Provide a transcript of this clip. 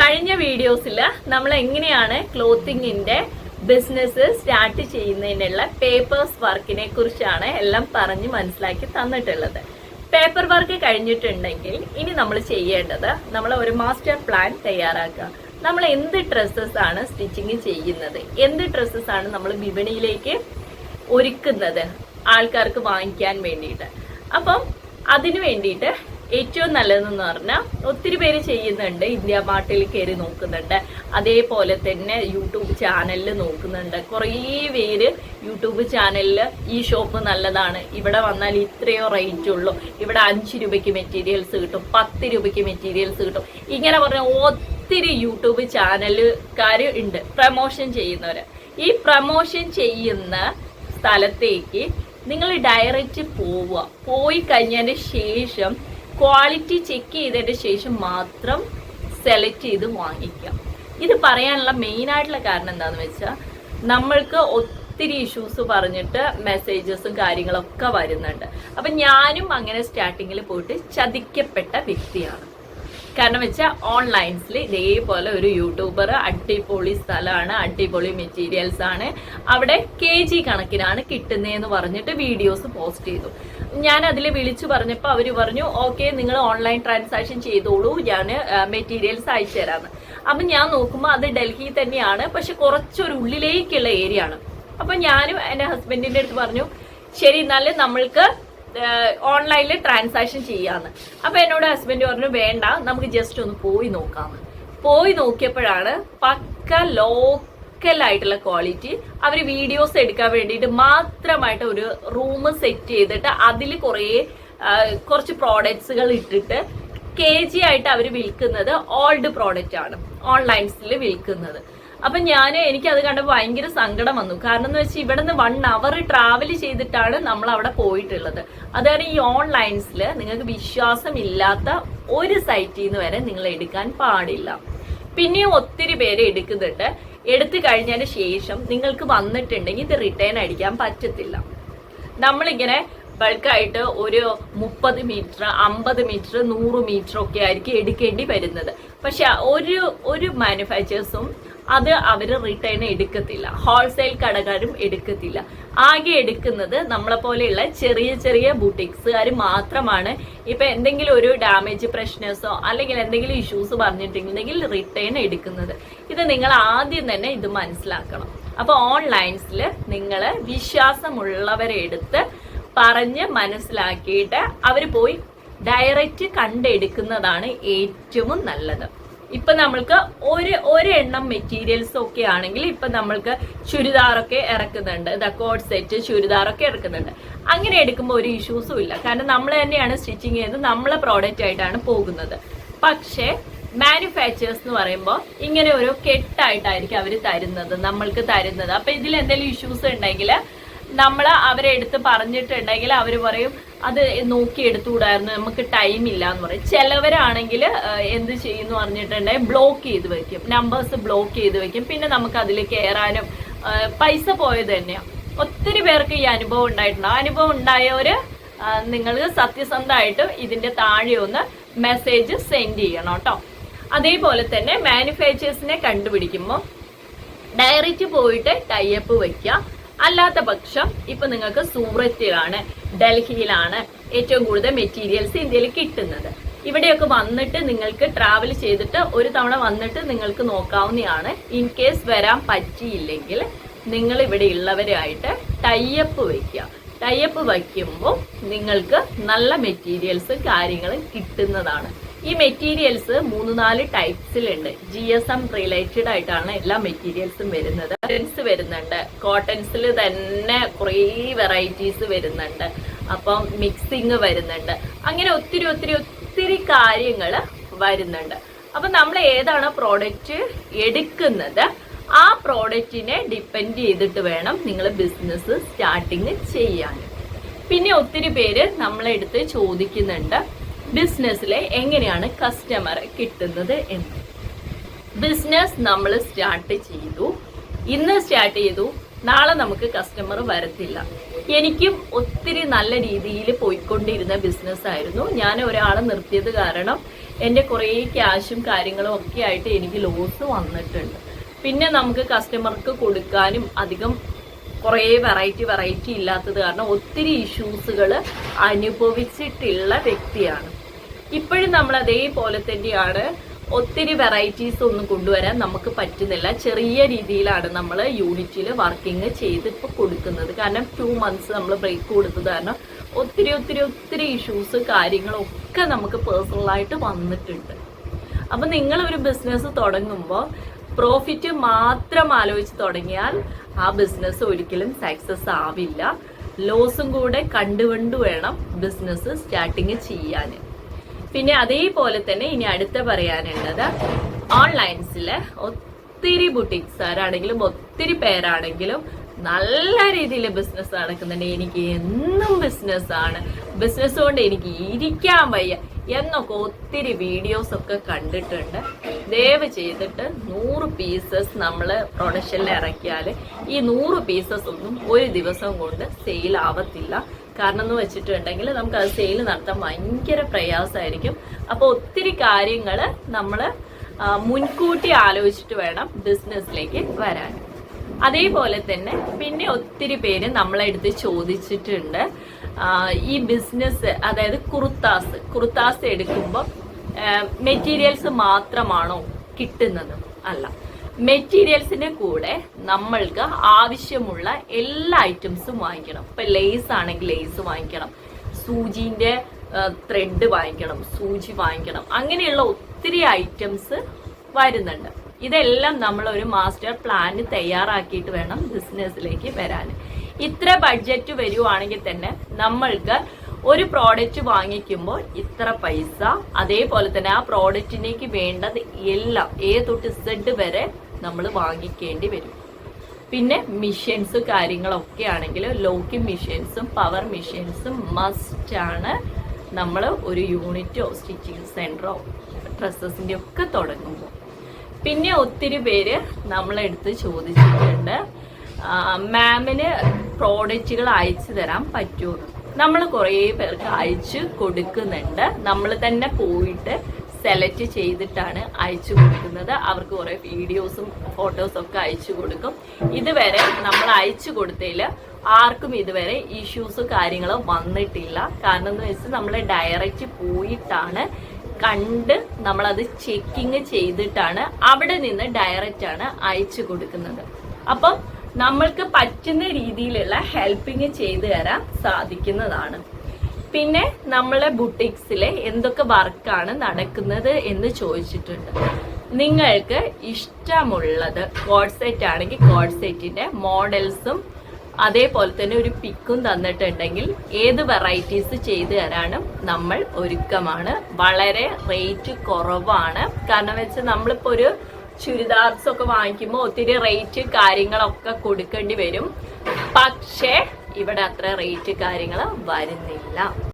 കഴിഞ്ഞ വീഡിയോസിൽ നമ്മൾ എങ്ങനെയാണ് ക്ലോത്തിങ്ങിന്റെ ബിസിനസ് സ്റ്റാർട്ട് ചെയ്യുന്നതിനുള്ള പേപ്പേഴ്സ് വർക്കിനെ കുറിച്ചാണ് എല്ലാം പറഞ്ഞ് മനസ്സിലാക്കി തന്നിട്ടുള്ളത്. പേപ്പർ വർക്ക് കഴിഞ്ഞിട്ടുണ്ടെങ്കിൽ ഇനി നമ്മൾ ചെയ്യേണ്ടത് നമ്മൾ ഒരു മാസ്റ്റർ പ്ലാൻ തയ്യാറാക്കുക. നമ്മൾ എന്ത് ഡ്രസ്സസ് ആണ് സ്റ്റിച്ചിങ് ചെയ്യുന്നത്? എന്ത് ഡ്രസ്സസ് ആണ് നമ്മൾ വിപണിയിലേക്ക് ഒരുക്കുന്നത്? ആൾക്കാർക്ക് വാങ്ങിക്കാൻ വേണ്ടിയിട്ട്. അപ്പം അതിനു വേണ്ടിയിട്ട് ഏറ്റവും നല്ലതെന്ന് പറഞ്ഞാൽ ഒത്തിരി പേര് ചെയ്യുന്നുണ്ട്. ഇന്ത്യ പാട്ടിൽ കയറി നോക്കുന്നുണ്ട്. അതേപോലെ തന്നെ യൂട്യൂബ് ചാനലിൽ നോക്കുന്നുണ്ട്. കുറേ പേര് യൂട്യൂബ് ചാനലിൽ ഈ ഷോപ്പ് നല്ലതാണ്. ഇവിടെ വന്നാൽ ഇത്രയോ റേറ്റ് ഉള്ളൂ. ഇവിടെ അഞ്ച് രൂപയ്ക്ക് മെറ്റീരിയൽസ് കിട്ടും. പത്ത് രൂപയ്ക്ക് മെറ്റീരിയൽസ് കിട്ടും. ഇങ്ങനെ പറഞ്ഞ ഒത്തിരി യൂട്യൂബ് ചാനലുകാർ ഉണ്ട്. പ്രമോഷൻ ചെയ്യുന്നവർ ഈ പ്രമോഷൻ ചെയ്യുന്ന സ്ഥലത്തേക്ക് നിങ്ങൾ ഡയറക്റ്റ് പോവുക. പോയി കഴിഞ്ഞതിന് ശേഷം ക്വാളിറ്റി ചെക്ക് ചെയ്തതിന് ശേഷം മാത്രം സെലക്ട് ചെയ്ത് വാങ്ങിക്കാം. ഇത് പറയാനുള്ള മെയിൻ ആയിട്ടുള്ള കാരണം എന്താണെന്ന് വെച്ചാൽ നമ്മൾക്ക് ഒത്തിരി ഇഷ്യൂസ് പറഞ്ഞിട്ട് മെസ്സേജസും കാര്യങ്ങളൊക്കെ വരുന്നുണ്ട്. അപ്പം ഞാനും അങ്ങനെ സ്റ്റാർട്ടിങ്ങിൽ പോയിട്ട് ചതിക്കപ്പെട്ട വ്യക്തിയാണ്. കാരണം വെച്ചാൽ ഓൺലൈൻസിൽ ഇതേപോലെ ഒരു യൂട്യൂബർ അടിപൊളി സ്ഥലമാണ് അടിപൊളി മെറ്റീരിയൽസ് ആണ്. അവിടെ കെ ജി കണക്കിനാണ് കിട്ടുന്നതെന്ന് പറഞ്ഞിട്ട് വീഡിയോസ് പോസ്റ്റ് ചെയ്തു. ഞാൻ അതിൽ വിളിച്ചു പറഞ്ഞപ്പോൾ അവർ പറഞ്ഞു ഓക്കെ നിങ്ങൾ ഓൺലൈൻ ട്രാൻസാക്ഷൻ ചെയ്തോളൂ. ഞാൻ മെറ്റീരിയൽസ് അയച്ചു തരാമെന്ന് അപ്പം ഞാൻ നോക്കുമ്പോൾ അത് ഡൽഹി തന്നെയാണ് പക്ഷെ കുറച്ചൊരു ഉള്ളിലേക്കുള്ള ഏരിയ ആണ് അപ്പം ഞാനും എന്റെ ഹസ്ബൻഡിന്റെ അടുത്ത് പറഞ്ഞു ശരി എന്നാലും നമ്മൾക്ക് ഓൺലൈനിൽ ട്രാൻസാക്ഷൻ ചെയ്യാന്ന്. അപ്പൊ എന്നോട് ഹസ്ബൻഡ് പറഞ്ഞു വേണ്ട നമുക്ക് ജസ്റ്റ് ഒന്ന് പോയി നോക്കാന്ന്. പോയി നോക്കിയപ്പോഴാണ് പക്ക ലോക്കൽ ആയിട്ടുള്ള ക്വാളിറ്റി അവർ വീഡിയോസ് എടുക്കാൻ വേണ്ടിയിട്ട് മാത്രമായിട്ട് ഒരു റൂം സെറ്റ് ചെയ്തിട്ട് അതിൽ കുറേ കുറച്ച് പ്രോഡക്ട്സുകൾ ഇട്ടിട്ട് കെ ജി ആയിട്ട് അവർ വിൽക്കുന്നത് ഓൾഡ് പ്രോഡക്റ്റ് ആണ് ഓൺലൈൻസിൽ വിൽക്കുന്നത്. അപ്പൊ ഞാൻ എനിക്ക് അത് കണ്ടപ്പോൾ ഭയങ്കര സങ്കടം വന്നു. കാരണം എന്ന് വെച്ചാൽ ഇവിടെ നിന്ന് വൺ അവർ ട്രാവൽ ചെയ്തിട്ടാണ് നമ്മൾ അവിടെ പോയിട്ടുള്ളത്. അതാണ് ഈ ഓൺലൈൻസിൽ നിങ്ങൾക്ക് വിശ്വാസമില്ലാത്ത ഒരു സൈറ്റിൽ നിന്ന് വരെ നിങ്ങൾ എടുക്കാൻ പാടില്ല. പിന്നെയും ഒത്തിരി പേര് എടുക്കുന്നുണ്ട്. എടുത്തു കഴിഞ്ഞതിന് ശേഷം നിങ്ങൾക്ക് വന്നിട്ടുണ്ടെങ്കിൽ ഇത് റിട്ടേൺ അടിക്കാൻ പറ്റത്തില്ല. നമ്മളിങ്ങനെ ബൾക്കായിട്ട് ഒരു മുപ്പത് മീറ്റർ അമ്പത് മീറ്റർ നൂറ് മീറ്റർ ഒക്കെ ആയിരിക്കും എടുക്കേണ്ടി വരുന്നത്. പക്ഷെ ഒരു ഒരു മാനുഫാക്ചേഴ്സും അത് അവർ റിട്ടേൺ എടുക്കത്തില്ല. ഹോൾസെയിൽ കടക്കാരും എടുക്കത്തില്ല. ആകെ എടുക്കുന്നത് നമ്മളെ പോലെയുള്ള ചെറിയ ചെറിയ ബുട്ടിക്സുകാർ മാത്രമാണ്. ഇപ്പൊ എന്തെങ്കിലും ഒരു ഡാമേജ് പ്രശ്നസോ അല്ലെങ്കിൽ എന്തെങ്കിലും ഇഷ്യൂസ് പറഞ്ഞിട്ടുണ്ടെങ്കിൽ റിട്ടേൺ എടുക്കുന്നത്. ഇത് നിങ്ങൾ ആദ്യം തന്നെ ഇത് മനസ്സിലാക്കണം. അപ്പൊ ഓൺലൈൻസിൽ നിങ്ങൾ വിശ്വാസമുള്ളവരെ എടുത്ത് പറഞ്ഞ് മനസ്സിലാക്കിയിട്ട് അവർ പോയി ഡയറക്റ്റ് കണ്ടെടുക്കുന്നതാണ് ഏറ്റവും നല്ലത്. ഇപ്പൊ നമ്മൾക്ക് ഒരു ഒരെണ്ണം മെറ്റീരിയൽസ് ഒക്കെ ആണെങ്കിൽ ഇപ്പൊ നമ്മൾക്ക് ചുരിദാറൊക്കെ ഇറക്കുന്നുണ്ട്. ഇതാ കോഡ് സെറ്റ് ചുരിദാറൊക്കെ ഇറക്കുന്നുണ്ട്. അങ്ങനെ എടുക്കുമ്പോൾ ഒരു ഇഷ്യൂസും ഇല്ല. കാരണം നമ്മൾ തന്നെയാണ് സ്റ്റിച്ചിങ് ചെയ്ത് നമ്മളെ പ്രോഡക്റ്റ് ആയിട്ടാണ് പോകുന്നത്. പക്ഷേ മാനുഫാക്ചേഴ്സ് എന്ന് പറയുമ്പോൾ ഇങ്ങനെ ഒരു കെട്ടായിട്ടായിരിക്കും അവർ തരുന്നത് നമ്മൾക്ക് തരുന്നത്. അപ്പൊ ഇതിൽ എന്തെങ്കിലും ഇഷ്യൂസ് ഉണ്ടെങ്കിൽ നമ്മൾ അവരെ എടുത്ത് പറഞ്ഞിട്ടുണ്ടെങ്കിൽ അവർ പറയും അത് നോക്കി എടുത്തുകൂടായിരുന്നു നമുക്ക് ടൈം ഇല്ല എന്ന് പറയും. ചിലവരാണെങ്കിൽ എന്ത് ചെയ്യുന്നു പറഞ്ഞിട്ടുണ്ടെങ്കിൽ ബ്ലോക്ക് ചെയ്ത് വെക്കും. നമ്പേഴ്സ് ബ്ലോക്ക് ചെയ്ത് വെക്കും. പിന്നെ നമുക്ക് അതിൽ കയറാനും പൈസ പോയത് തന്നെയാണ് ഒത്തിരി പേർക്ക് ഈ അനുഭവം ഉണ്ടായിട്ടുണ്ട്. ആ അനുഭവം ഉണ്ടായവര് നിങ്ങൾ സത്യസന്ധമായിട്ട് ഇതിന്റെ താഴെ ഒന്ന് മെസ്സേജ് സെൻഡ് ചെയ്യണം കേട്ടോ. അതേപോലെ തന്നെ മാനുഫാക്ചേഴ്സിനെ കണ്ടുപിടിക്കുമ്പോൾ ഡയറക്റ്റ് പോയിട്ട് ടൈപ്പ് വെക്കുക. അല്ലാത്ത പക്ഷം ഇപ്പൊ നിങ്ങൾക്ക് സൂറത്തിലാണ് ഡൽഹിയിലാണ് ഏറ്റവും കൂടുതൽ മെറ്റീരിയൽസ് ഇന്ത്യയിൽ കിട്ടുന്നത്. ഇവിടെയൊക്കെ വന്നിട്ട് നിങ്ങൾക്ക് ട്രാവൽ ചെയ്തിട്ട് ഒരു തവണ വന്നിട്ട് നിങ്ങൾക്ക് നോക്കാവുന്നതാണ്. ഇൻ കേസ് വരാൻ പറ്റിയില്ലെങ്കിൽ നിങ്ങൾ ഇവിടെ ഉള്ളവരായിട്ട് ടൈപ്പ് വയ്ക്കുക ടൈപ്പ് വയ്ക്കുമ്പോൾ നിങ്ങൾക്ക് നല്ല മെറ്റീരിയൽസ് കാര്യങ്ങളും കിട്ടുന്നതാണ്. ഈ മെറ്റീരിയൽസ് മൂന്ന് നാല് ടൈപ്സിലുണ്ട് ജി എസ് എം റിലേറ്റഡ് ആയിട്ടാണ് എല്ലാ മെറ്റീരിയൽസും വരുന്നത്. കോട്ടൻസ് വരുന്നുണ്ട്. കോട്ടൺസിൽ തന്നെ കുറേ വെറൈറ്റീസ് വരുന്നുണ്ട്. അപ്പം മിക്സിങ് വരുന്നുണ്ട്. അങ്ങനെ ഒത്തിരി ഒത്തിരി ഒത്തിരി കാര്യങ്ങൾ വരുന്നുണ്ട്. അപ്പം നമ്മൾ ഏതാണ് പ്രോഡക്റ്റ് എടുക്കുന്നത്? ആ പ്രോഡക്റ്റിനെ ഡിപ്പെൻഡ് ചെയ്തിട്ട് വേണം നിങ്ങൾ ബിസിനസ് സ്റ്റാർട്ടിങ് ചെയ്യാൻ. പിന്നെ ഒത്തിരി പേര് നമ്മളെടുത്ത് ചോദിക്കുന്നുണ്ട്. ബിസിനസ്സിലെ എങ്ങനെയാണ് കസ്റ്റമറെ കിട്ടുന്നത് എന്ന്. ബിസിനസ് നമ്മൾ സ്റ്റാർട്ട് ചെയ്തു. ഇന്ന് സ്റ്റാർട്ട് ചെയ്തു. നാളെ നമുക്ക് കസ്റ്റമർ വരത്തില്ല. എനിക്കും ഒത്തിരി നല്ല രീതിയിൽ പോയിക്കൊണ്ടിരുന്ന ബിസിനസ് ആയിരുന്നു. ഞാൻ ഒരാളെ നിർത്തിയത് കാരണം എന്റെ കുറേ ക്യാഷും കാര്യങ്ങളും ഒക്കെ ആയിട്ട് എനിക്ക് ലോസ് വന്നിട്ടുണ്ട്. പിന്നെ നമുക്ക് കസ്റ്റമർക്ക് കൊടുക്കാനും അധികം കുറേ വെറൈറ്റി വെറൈറ്റി ഇല്ലാത്തത് കാരണം ഒത്തിരി ഇഷ്യൂസുകൾ അനുഭവിച്ചിട്ടുള്ള വ്യക്തിയാണ്. ഇപ്പോഴും നമ്മൾ അതേപോലെ തന്നെയാണ് ഒത്തിരി വെറൈറ്റീസ് ഒന്നും കൊണ്ടുവരാൻ നമുക്ക് പറ്റുന്നില്ല. ചെറിയ രീതിയിലാണ് നമ്മൾ യൂണിറ്റിൽ വർക്കിംഗ് ചെയ്ത് ഇപ്പോൾ കൊടുക്കുന്നത്. കാരണം ടു മന്ത്സ് നമ്മൾ ബ്രേക്ക് കൊടുത്തത് കാരണം ഒത്തിരി ഒത്തിരി ഒത്തിരി ഇഷ്യൂസ് കാര്യങ്ങളൊക്കെ നമുക്ക് പേഴ്സണലായിട്ട് വന്നിട്ടുണ്ട്. അപ്പം നിങ്ങൾ ഒരു ബിസിനസ് തുടങ്ങുമ്പോൾ പ്രോഫിറ്റ് മാത്രം ആലോചിച്ച് തുടങ്ങിയാൽ ആ ബിസിനസ് ഒരിക്കലും സക്സസ് ആവില്ല. ലോസും കൂടെ കണ്ടുകൊണ്ട് വേണം ബിസിനസ് സ്റ്റാർട്ടിങ് ചെയ്യാൻ. പിന്നെ അതേപോലെ തന്നെ ഇനി അടുത്ത പറയാനുള്ളത് ഓൺലൈൻസിൽ ഒത്തിരി ബുട്ടിക്സാരാണെങ്കിലും ഒത്തിരി പേരാണെങ്കിലും നല്ല രീതിയിൽ ബിസിനസ് നടക്കുന്നുണ്ട്. എനിക്ക് എന്നും ബിസിനസ് ആണ്. ബിസിനസ് കൊണ്ട് എനിക്ക് ഇരിക്കാൻ വയ്യ എന്നൊക്കെ ഒത്തിരി വീഡിയോസ് ഒക്കെ കണ്ടിട്ടുണ്ട്. ദയവ് ചെയ്തിട്ട് നൂറ് പീസസ് നമ്മൾ പ്രൊഡക്ഷനിൽ ഇറക്കിയാൽ ഈ നൂറ് പീസസ് ഒന്നും ഒരു ദിവസം കൊണ്ട് സെയിൽ ആവത്തില്ല. കാരണം എന്ന് വെച്ചിട്ടുണ്ടെങ്കിൽ നമുക്ക് അത് സെയിൽ നടത്താൻ ഭയങ്കര പ്രയാസമായിരിക്കും. അപ്പോൾ ഒത്തിരി കാര്യങ്ങൾ നമ്മൾ മുൻകൂട്ടി ആലോചിച്ചിട്ട് വേണം ബിസിനസ്സിലേക്ക് വരാൻ. അതേപോലെ തന്നെ പിന്നെ ഒത്തിരി പേര് നമ്മളെ അടുത്ത് ചോദിച്ചിട്ടുണ്ട്. ഈ ബിസിനസ് അതായത് കുർത്താസ് കുർത്താസ് എടുക്കുമ്പോൾ മെറ്റീരിയൽസ് മാത്രമാണോ കിട്ടുന്നത്? അല്ല. മെറ്റീരിയൽസിന്റെ കൂടെ നമ്മൾക്ക് ആവശ്യമുള്ള എല്ലാ ഐറ്റംസും വാങ്ങിക്കണം. ഇപ്പൊ ലേസ് ആണെങ്കിൽ ലേസ് വാങ്ങിക്കണം. സൂചിന്റെ ത്രെഡ് വാങ്ങിക്കണം സൂചി വാങ്ങിക്കണം. അങ്ങനെയുള്ള ഒത്തിരി ഐറ്റംസ് വരുന്നുണ്ട്. ഇതെല്ലാം നമ്മൾ ഒരു മാസ്റ്റർ പ്ലാൻ തയ്യാറാക്കിയിട്ട് വേണം ബിസിനസ്സിലേക്ക് വരാൻ. ഇത്ര ബഡ്ജറ്റ് വരുവാണെങ്കിൽ തന്നെ നമ്മൾക്ക് ഒരു പ്രോഡക്റ്റ് വാങ്ങിക്കുമ്പോൾ ഇത്ര പൈസ അതേപോലെ തന്നെ ആ പ്രോഡക്റ്റിനേക്ക് വേണ്ടത് എല്ലാം എ തൊട്ട് സെഡ് വരെ നമ്മൾ വാങ്ങിക്കേണ്ടി വരും. പിന്നെ മിഷൻസ് കാര്യങ്ങളൊക്കെ ആണെങ്കിൽ ലോക്കിംഗ് മിഷൻസും പവർ മിഷൻസും മസ്റ്റ് ആണ് നമ്മൾ ഒരു യൂണിറ്റോ സ്റ്റിച്ചിങ് സെന്ററോ ഡ്രസ്സസിന്റെ ഒക്കെ തുടങ്ങുമ്പോൾ. പിന്നെ ഒത്തിരി പേര് നമ്മളെടുത്ത് ചോദിച്ചിട്ടുണ്ട് മാമിന് പ്രോഡക്റ്റുകൾ അയച്ചു തരാൻ പറ്റുമോ നമ്മൾ കുറേ പേർക്ക് അയച്ചു കൊടുക്കുന്നുണ്ട്. നമ്മൾ തന്നെ പോയിട്ട് സെലക്ട് ചെയ്തിട്ടാണ് അയച്ചു കൊടുക്കുന്നത്. അവർക്ക് കുറേ വീഡിയോസും ഫോട്ടോസും ഒക്കെ അയച്ചു കൊടുക്കും. ഇതുവരെ നമ്മൾ അയച്ചു കൊടുത്തതിൽ ആർക്കും ഇതുവരെ ഇഷ്യൂസ് കാര്യങ്ങളോ വന്നിട്ടില്ല. കാരണം എന്ന് വെച്ചാൽ നമ്മൾ ഡയറക്റ്റ് പോയിട്ടാണ് കണ്ട് നമ്മളത് ചെക്കിങ് ചെയ്തിട്ടാണ് അവിടെ നിന്ന് ഡയറക്റ്റ് ആണ് അയച്ചു കൊടുക്കുന്നത്. അപ്പം നമ്മൾക്ക് പറ്റുന്ന രീതിയിലുള്ള ഹെൽപ്പിംഗ് ചെയ്തു തരാൻ സാധിക്കുന്നതാണ്. പിന്നെ നമ്മളെ ബുട്ടിക്സിലെ എന്തൊക്കെ വർക്കാണ് നടക്കുന്നത് എന്ന് ചോദിച്ചിട്ടുണ്ട്. നിങ്ങൾക്ക് ഇഷ്ടമുള്ളത് കോഡ് സെറ്റ് ആണെങ്കിൽ കോഡ് സെറ്റിന്റെ മോഡൽസും അതേപോലെ തന്നെ ഒരു പിക്കും തന്നിട്ടുണ്ടെങ്കിൽ ഏത് വെറൈറ്റീസ് ചെയ്തു തരാനും നമ്മൾ ഒരുക്കമാണ്. വളരെ റേറ്റ് കുറവാണ്. കാരണം വെച്ചാൽ നമ്മളിപ്പോൾ ഒരു ചുരിദാർസ് ഒക്കെ വാങ്ങിക്കുമ്പോൾ ഒത്തിരി റേറ്റ് കാര്യങ്ങളൊക്കെ കൊടുക്കേണ്ടി വരും. പക്ഷേ ഇവിടെ അത്ര റേറ്റ് കാര്യങ്ങൾ വരുന്നില്ല.